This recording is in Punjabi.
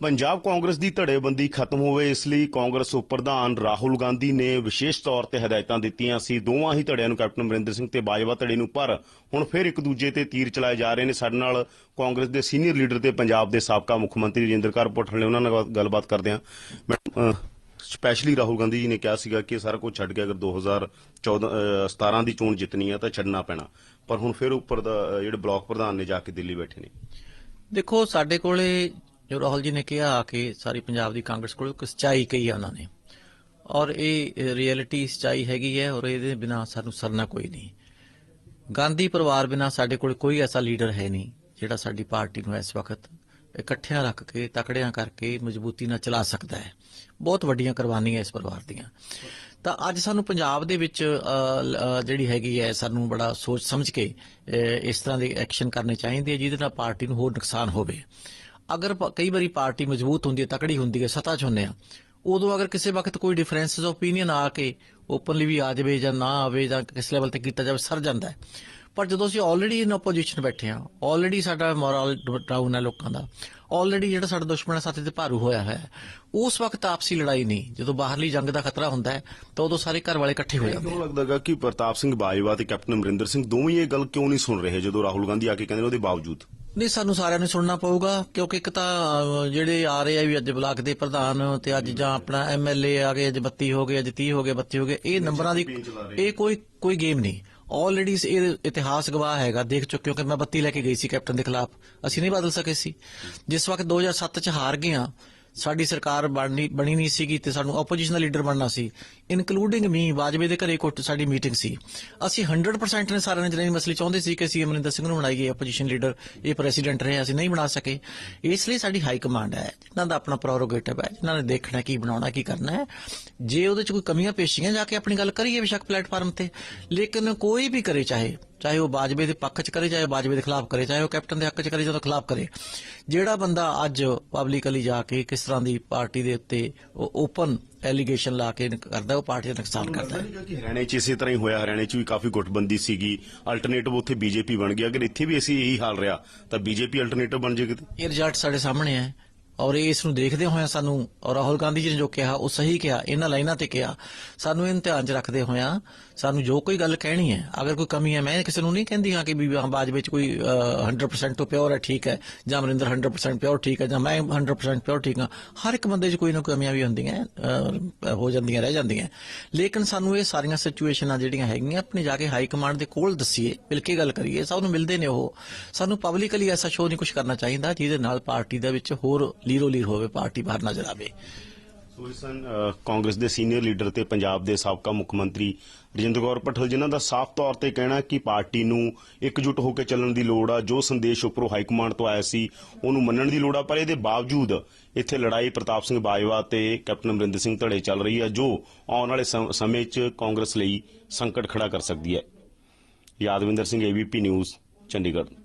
ਪੰਜਾਬ ਕਾਂਗਰਸ ਦੀ ਧੜੇਬੰਦੀ ਖਤਮ ਹੋਵੇ ਇਸ ਲਈ ਕਾਂਗਰਸ ਉਪ ਪ੍ਰਧਾਨ ਰਾਹੁਲ ਗਾਂਧੀ ਨੇ ਵਿਸ਼ੇਸ਼ ਤੌਰ ਤੇ ਹਦਾਇਤਾਂ ਦਿੱਤੀਆਂ ਸੀ। ਦੋਵਾਂ ਹੀ ਧੜਿਆਂ ਨੂੰ ਕੈਪਟਨ ਅਮਰਿੰਦਰ ਸਿੰਘ ਤੇ ਬਾਜਵਾ ਧੜੇ ਨੂੰ ਪਰ ਹੁਣ ਫਿਰ ਇੱਕ ਦੂਜੇ ਤੇ ਤੀਰ ਚਲਾਏ ਜਾ ਰਹੇ ਨੇ। ਸਾਡੇ ਨਾਲ ਕਾਂਗਰਸ ਦੇ ਸੀਨੀਅਰ ਲੀਡਰ ਤੇ ਪੰਜਾਬ ਦੇ ਸਾਬਕਾ ਮੁੱਖ ਮੰਤਰੀ ਰਜਿੰਦਰ ਕੌਰ ਪਟੇਲ ਨੇ ਉਹਨਾਂ ਨਾਲ ਗੱਲਬਾਤ ਕਰਦੇ ਹਾਂ ਸਪੈਸ਼ਲੀ ਰਾਹੁਲ ਗਾਂਧੀ ਜੀ ਨੇ ਕਿਹਾ ਸੀਗਾ ਕਿ ਸਾਰਾ ਕੁਝ ਛੱਡ ਕੇ ਅਗਰ 2014 ਅਹ, 17 ਦੀ ਚੋਣ ਜਿੱਤਣੀ ਹੈ ਤਾਂ ਛੱਡਣਾ ਪੈਣਾ। ਪਰ ਹੁਣ ਫਿਰ ਉੱਪਰ ਦਾ ਜਿਹੜੇ ਬਲਾਕ ਪ੍ਰਧਾਨ ਨੇ ਜਾ ਕੇ ਦਿੱਲੀ ਬੈਠੇ ਨੇ। ਦੇਖੋ ਸਾਡੇ ਕੋਲੇ ਜੋ ਰਾਹੁਲ ਜੀ ਨੇ ਕਿਹਾ ਕਿ ਸਾਰੀ ਪੰਜਾਬ ਦੀ ਕਾਂਗਰਸ ਕੋਲ ਇੱਕ ਸੱਚਾਈ ਕਹੀ ਆ ਉਹਨਾਂ ਨੇ। ਔਰ ਇਹ ਰਿਐਲਿਟੀ ਸੱਚਾਈ ਹੈਗੀ ਹੈ ਔਰ ਇਹਦੇ ਬਿਨਾ ਸਾਨੂੰ ਸਰਨਾ ਕੋਈ ਨਹੀਂ। ਗਾਂਧੀ ਪਰਿਵਾਰ ਬਿਨਾ ਸਾਡੇ ਕੋਲ ਕੋਈ ਐਸਾ ਲੀਡਰ ਹੈ ਨਹੀਂ ਜਿਹੜਾ ਸਾਡੀ ਪਾਰਟੀ ਨੂੰ ਇਸ ਵਕਤ ਇਕੱਠਿਆਂ ਰੱਖ ਕੇ, ਤਕੜਿਆਂ ਕਰਕੇ ਮਜ਼ਬੂਤੀ ਨਾਲ ਚਲਾ ਸਕਦਾ ਹੈ। ਬਹੁਤ ਵੱਡੀਆਂ ਕੁਰਬਾਨੀਆਂ ਇਸ ਪਰਿਵਾਰ ਦੀਆਂ। ਤਾਂ ਅੱਜ ਸਾਨੂੰ ਪੰਜਾਬ ਦੇ ਵਿੱਚ ਜਿਹੜੀ ਹੈਗੀ ਹੈ ਸਾਨੂੰ ਬੜਾ ਸੋਚ ਸਮਝ ਕੇ ਇਸ ਤਰ੍ਹਾਂ ਦੇ ਐਕਸ਼ਨ ਕਰਨੇ ਚਾਹੀਦੇ ਆ ਜਿਹਦੇ ਨਾਲ ਪਾਰਟੀ ਨੂੰ ਹੋਰ ਨੁਕਸਾਨ ਹੋਵੇ। ਅਗਰ ਕਈ ਵਾਰੀ ਪਾਰਟੀ ਮਜ਼ਬੂਤ ਹੁੰਦੀ ਹੈ ਤਕੜੀ ਹੁੰਦੀ ਹੈ ਸੱਤਾ 'ਚ ਹੁੰਦੇ ਆ ਉਦੋਂ ਅਗਰ ਕਿਸੇ ਵਕਤ ਕੋਈ ਡਿਫਰੈਂਸਸ ਆਫ ਓਪੀਨੀਅਨ ਆ ਕੇ ਓਪਨਲੀ ਵੀ ਆ ਜਾਵੇ ਜਾਂ ਨਾ ਆਵੇ ਜਾਂ ਕਿਸ ਲੈਵਲ ਤੇ ਕੀਤਾ ਜਾਵੇ ਸਰ ਜਾਂਦਾ ਹੈ। ਪਰ ਜਦੋਂ ਅਸੀਂ ਆਲਰੇਡੀ ਇਨ ਆਪੋਜੀਸ਼ਨ ਬੈਠੇ ਆ ਆਲਰੇਡੀ ਸਾਡਾ ਮੋਰਲ ਡਾਊਨ ਹੈ ਲੋਕਾਂ ਦਾ ਆਲਰੇਡੀ ਜਿਹੜਾ ਸਾਡਾ ਦੁਸ਼ਮਣ ਹੈ ਸਾਥੀ ਤੇ ਭਾਰੂ ਹੋਇਆ ਹੋਇਆ ਹੈ ਉਸ ਵਕਤ ਆਪਸੀ ਲੜਾਈ ਨਹੀਂ ਜਦੋਂ ਬਾਹਰਲੀ ਜੰਗ ਦਾ ਖਤਰਾ ਹੁੰਦਾ ਹੈ ਤਾਂ ਉਦੋਂ ਸਾਰੇ ਘਰ ਵਾਲੇ ਇਕੱਠੇ ਹੋ ਜਾਂਦੇ ਕਿਉਂ ਲੱਗਦਾਗਾ ਕਿ ਪ੍ਰਤਾਪ ਸਿੰਘ ਬਾਜਵਾ ਤੇ ਕੈਪਟਨ ਅਮਰਿੰਦਰ ਸਿੰਘ ਦੋਵੇਂ ਇਹ ਗੱਲ ਕਿਉਂ ਨਹੀਂ ਸੁਣ ਰਹੇ ਜਦੋਂ ਰਾਹੁਲ ਗਾਂਧੀ ਆ ਕੇ ਕਹਿੰਦੇ ਨੇ ਉਹਦੇ ਬਾਵਜੂਦ? ਨਹੀਂ ਸਾਨੂੰ ਸਾਰਿਆਂ ਨੂੰ ਸੁਣਨਾ ਪਊਗਾ ਕਿਉਂਕਿ ਇੱਕ ਤਾਂ ਜਿਹੜੇ ਆ ਰਹੇ ਆ ਵੀ ਅੱਜ ਬਲਾਕ ਦੇ ਪ੍ਰਧਾਨ ਤੇ ਅੱਜ ਜਾਂ ਆਪਣਾ ਐਮਐਲਏ ਆ ਗਏ ਅੱਜ 32 ਹੋ ਗਏ ਅੱਜ 30 ਹੋ ਗਏ 32 ਹੋ ਗਏ ਇਹ ਨੰਬਰਾਂ ਦੀ ਇਹ ਕੋਈ ਕੋਈ ਗੇਮ ਨਹੀਂ। ਆਲਰੇਡੀ ਇਹ ਇਤਿਹਾਸ ਗਵਾਹ ਹੈਗਾ ਦੇਖ ਚੁੱਕੇ ਹੋ ਕਿ ਮੈਂ 32 ਲੈ ਕੇ ਗਈ ਸੀ ਕੈਪਟਨ ਦੇ ਖਿਲਾਫ। ਅਸੀਂ ਨਹੀਂ ਬਦਲ ਸਕੇ ਸੀ। ਜਿਸ ਵਕਤ 2007 ਚ ਹਾਰ ਗਏ ਆ ਸਾਡੀ ਸਰਕਾਰ ਬਣਨੀ, ਬਣੀ ਨਹੀਂ ਸੀਗੀ ਤੇ ਸਾਨੂੰ ਆਪੋਜੀਸ਼ਨ ਦਾ ਲੀਡਰ ਬਣਨਾ ਸੀ। ਇਨਕਲੂਡਿੰਗ ਮੀ ਵਾਜਵੇ ਦੇ ਘਰੇ ਕੋਟ ਸਾਡੀ ਮੀਟਿੰਗ ਸੀ। ਅਸੀਂ 100% ਨੇ ਸਾਰਿਆਂ ਨੇ ਜਿਹੜੇ ਮਸਲੇ ਚਾਹੁੰਦੇ ਸੀ ਕਿ ਅਸੀਂ ਅਮਰਿੰਦਰ ਸਿੰਘ ਨੂੰ ਬਣਾਈਏ ਆਪੋਜੀਸ਼ਨ ਲੀਡਰ ਇਹ ਪ੍ਰੈਜ਼ੀਡੈਂਟ ਰਹੇ, ਅਸੀਂ ਨਹੀਂ ਬਣਾ ਸਕੇ। ਇਸ ਲਈ ਸਾਡੀ ਹਾਈ ਕਮਾਂਡ ਹੈ, ਜਿਨ੍ਹਾਂ ਦਾ ਆਪਣਾ ਪ੍ਰੋਰੋਗੇਟਿਵ ਹੈ, ਜਿਨ੍ਹਾਂ ਨੇ ਦੇਖਣਾ ਕੀ ਬਣਾਉਣਾ, ਕੀ ਕਰਨਾ ਹੈ। ਜੇ ਉਹਦੇ ਚ ਕੋਈ ਕਮੀਆਂ ਪੇਸ਼ੀਆਂ ਜਾ ਕੇ ਆਪਣੀ ਗੱਲ ਕਰੀਏ ਬੇਸ਼ੱਕ ਪਲੇਟਫਾਰਮ ਤੇ, ਲੇਕਿਨ ਕੋਈ ਵੀ ਕਰੇ ਚਾਹੇ ਚਾਹੇ ਉਹ ਬਾਜਵੇ ਦੇ ਪੱਖ 'ਚ ਕਰੇ ਚਾਹੇ ਬਾਜਵੇ ਦੇ ਖਿਲਾਫ ਕਰੇ ਚਾਹੇ ਉਹ ਕੈਪਟਨ ਦੇ ਹੱਕ 'ਚ ਕਰੇ ਜਦੋਂ ਖਿਲਾਫ ਕਰੇ। ਜਿਹੜਾ ਬੰਦਾ ਅੱਜ ਪਬਲਿਕਲੀ ਜਾ ਕੇ ਕਿਸ ਤਰ੍ਹਾਂ ਦੀ ਪਾਰਟੀ ਦੇ ਉੱਤੇ ਓਪਨ ਐਲੀਗੇਸ਼ਨ ਲਾ ਕੇ ਕਰਦਾ ਉਹ ਪਾਰਟੀ ਦਾ ਨੁਕਸਾਨ ਕਰਦਾ ਹੈ। ਹਰਿਆਣੇ 'ਚ ਇਸੇ ਤਰ੍ਹਾਂ ਹੀ ਹੋਇਆ। ਹਰਿਆਣੇ 'ਚ ਵੀ ਕਾਫੀ ਗੁੱਟਬੰਦੀ ਸੀਗੀ। ਅਲਟਰਨੇਟਿਵ ਉੱਥੇ ਬੀਜੇਪੀ ਬਣ ਗਿਆ। ਅਗਰ ਇੱਥੇ ਵੀ ਅਸੀਂ ਇਹੀ ਹਾਲ ਰਿਹਾ ਤਾਂ ਬੀਜੇਪੀ ਅਲਟਰਨੇਟਿਵ ਬਣ ਜੇ ਕਿਤੇ? ਇਹ ਰਿਜ਼ਲਟ ਸਾਡੇ ਸਾਹਮਣੇ ਹੈ। ਔਰ ਇਸ ਨੂੰ ਦੇਖਦੇ ਹੋਏ ਸਾਨੂੰ ਰਾਹੁਲ ਗਾਂਧੀ ਜੀ ਨੇ ਜੋ ਕਿਹਾ ਉਹ ਸਹੀ ਕਿਹਾ ਇਹਨਾਂ ਲਾਈਨਾਂ ਤੇ ਕਿਹਾ ਸਾਨੂੰ ਇਹਨੂੰ ਧਿਆਨ 'ਚ ਰੱਖਦੇ ਹੋਇਆ ਸਾਨੂੰ ਜੋ ਕੋਈ ਗੱਲ ਕਹਿਣੀ ਹੈ ਅਗਰ ਕੋਈ ਕਮੀ ਹੈ ਮੈਂ ਕਿਸੇ ਨੂੰ ਨਹੀਂ ਕਹਿੰਦੀ ਹਾਂ ਕਿ ਵੀ ਬਾਜ ਵਿੱਚ ਕੋਈ ਅਹ, 100% ਤੋਂ ਪਿਓਰ ਹੈ ਠੀਕ ਹੈ ਜਾਂ ਅਮਰਿੰਦਰ 100% ਪਿਓਰ ਠੀਕ ਹੈ ਜਾਂ ਮੈਂ 100% ਪਿਓਰ ਠੀਕ ਹਾਂ ਹਰ ਇੱਕ ਬੰਦੇ 'ਚ ਕੋਈ ਨਾ ਕੋਈ ਕਮੀਆਂ ਵੀ ਹੁੰਦੀਆਂ ਹੋ ਜਾਂਦੀਆਂ ਰਹਿ ਜਾਂਦੀਆਂ। ਲੇਕਿਨ ਸਾਨੂੰ ਇਹ ਸਾਰੀਆਂ ਸਿਚੁਏਸ਼ਨਾਂ ਜਿਹੜੀਆਂ ਹੈਗੀਆਂ ਆਪਣੇ ਜਾ ਕੇ ਹਾਈ ਕਮਾਂਡ ਦੇ ਕੋਲ ਦੱਸੀਏ ਮਿਲ ਕੇ ਗੱਲ ਕਰੀਏ ਸਭ ਨੂੰ ਮਿਲਦੇ ਨੇ ਉਹ। ਸਾਨੂੰ ਪਬਲਿਕਲੀ ਐਸਾ ਸ਼ੋਅ ਨਹੀਂ ਕੁਝ ਕਰਨਾ ਚਾਹੀਦਾ ਜਿਹਦੇ ਨਾਲ ਪਾਰਟੀ ਦੇ ਵਿੱਚ ਹੋਰ ਲੀਰੋ ਲੀਰ ਹੋਵੇ, ਪਾਰਟੀ ਬਾਹਰ ਨਜ਼ਰ ਆਵੇ। ਸੋ ਕਾਂਗਰਸ ਦੇ ਸੀਨੀਅਰ ਲੀਡਰ ਤੇ ਪੰਜਾਬ ਦੇ ਸਾਬਕਾ ਮੁੱਖ ਮੰਤਰੀ ਰਜਿੰਦਰ ਕੌਰ ਪਟੇਲ ਜਿਨ੍ਹਾਂ ਦਾ ਸਾਫ਼ ਤੌਰ ਤੇ ਕਹਿਣਾ ਕਿ ਪਾਰਟੀ ਨੂੰ ਇਕਜੁੱਟ ਹੋ ਕੇ ਚੱਲਣ ਦੀ ਲੋੜ ਆ। ਜੋ ਸੰਦੇਸ਼ ਉੱਪਰੋਂ ਹਾਈ ਕਮਾਂਡ ਤੋਂ ਆਇਆ ਸੀ, ਉਹਨੂੰ ਮੰਨਣ ਦੀ ਲੋੜ ਆ। ਪਰ ਇਹਦੇ ਬਾਵਜੂਦ ਇੱਥੇ ਲੜਾਈ ਪ੍ਰਤਾਪ ਸਿੰਘ ਬਾਜਵਾ ਤੇ ਕੈਪਟਨ ਅਮਰਿੰਦਰ ਸਿੰਘ ਧੜੇ ਚੱਲ ਰਹੀ ਹੈ ਜੋ ਆਉਣ ਵਾਲੇ ਸਮੇਂ 'ਚ ਕਾਂਗਰਸ ਲਈ ਸੰਕਟ ਖੜਾ ਕਰ ਸਕਦੀ ਹੈ। Yadavinder Singh ABP news Chandigarh.